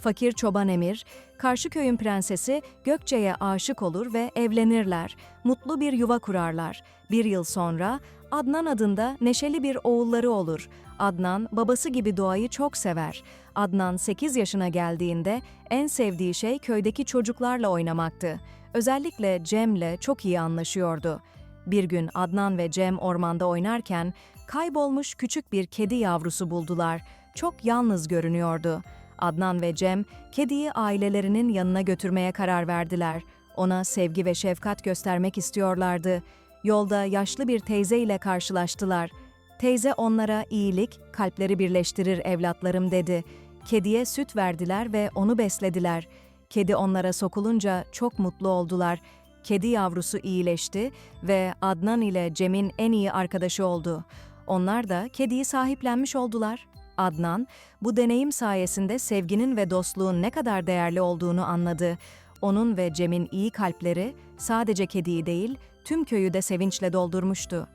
fakir çoban Emir, karşı köyün prensesi Gökçe'ye aşık olur ve evlenirler. Mutlu bir yuva kurarlar. Bir yıl sonra Adnan adında neşeli bir oğulları olur. Adnan babası gibi doğayı çok sever. Adnan 8 yaşına geldiğinde en sevdiği şey köydeki çocuklarla oynamaktı. Özellikle Cem'le çok iyi anlaşıyordu. Bir gün Adnan ve Cem ormanda oynarken kaybolmuş küçük bir kedi yavrusu buldular. Çok yalnız görünüyordu. Adnan ve Cem kediyi ailelerinin yanına götürmeye karar verdiler. Ona sevgi ve şefkat göstermek istiyorlardı. Yolda yaşlı bir teyze ile karşılaştılar. Teyze onlara iyilik, kalpleri birleştirir evlatlarım dedi. Kediye süt verdiler ve onu beslediler. Kedi onlara sokulunca çok mutlu oldular. Kedi yavrusu iyileşti ve Adnan ile Cem'in en iyi arkadaşı oldu. Onlar da kediyi sahiplenmiş oldular. Adnan, bu deneyim sayesinde sevginin ve dostluğun ne kadar değerli olduğunu anladı. Onun ve Cem'in iyi kalpleri sadece kediyi değil, tüm köyü de sevinçle doldurmuştu.